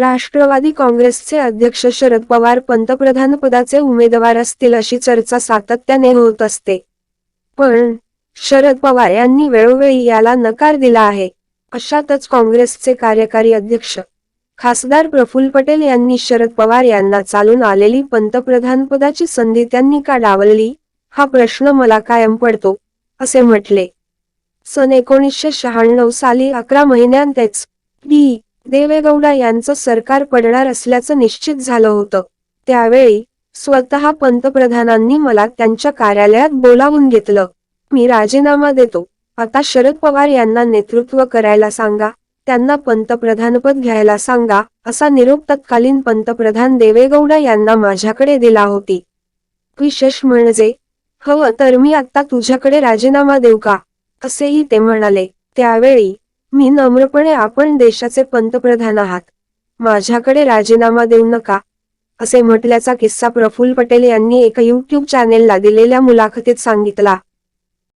राष्ट्रवादी काँग्रेसचे अध्यक्ष शरद पवार पंतप्रधानपदाचे उमेदवार असतील अशी चर्चा सातत्याने होत असते. पण शरद पवार यांनी वेळोवेळी याला नकार दिला आहे अशातच काँग्रेसचे कार्यकारी अध्यक्ष खासदार प्रफुल्ल पटेल यांनी शरद पवार यांना चालून आलेली पंतप्रधानपदाची संधी त्यांनी का डावलली? हा प्रश्न मला कायम पडतो असे म्हटले. सन एकोणीसशे शहाण्णव साली अकरा महिन्यांतच डी देवेगौडा यांचं सरकार पडणार असल्याचं निश्चित झालं होतं. त्यावेळी स्वतः पंतप्रधानांनी मला त्यांच्या कार्यालयात बोलावून घेतलं. मी राजीनामा देतो. आता शरद पवार यांना नेतृत्व करायला सांगा. त्यांना पंतप्रधानपद घ्यायला सांगा असा निरोप तत्कालीन पंतप्रधान देवेगौडा यांना माझ्याकडे दिला होती. विशेष म्हणजे हवं तर मी आता तुझ्याकडे राजीनामा देऊ का? असेही ते म्हणाले. त्यावेळी मी नम्रपणे आपण देशाचे पंतप्रधान आहात. माझ्याकडे राजीनामा देऊ नका असे म्हटल्याचा किस्सा प्रफुल्ल पटेल यांनी एका युट्यूब चॅनेलला दिलेल्या मुलाखतीत सांगितला.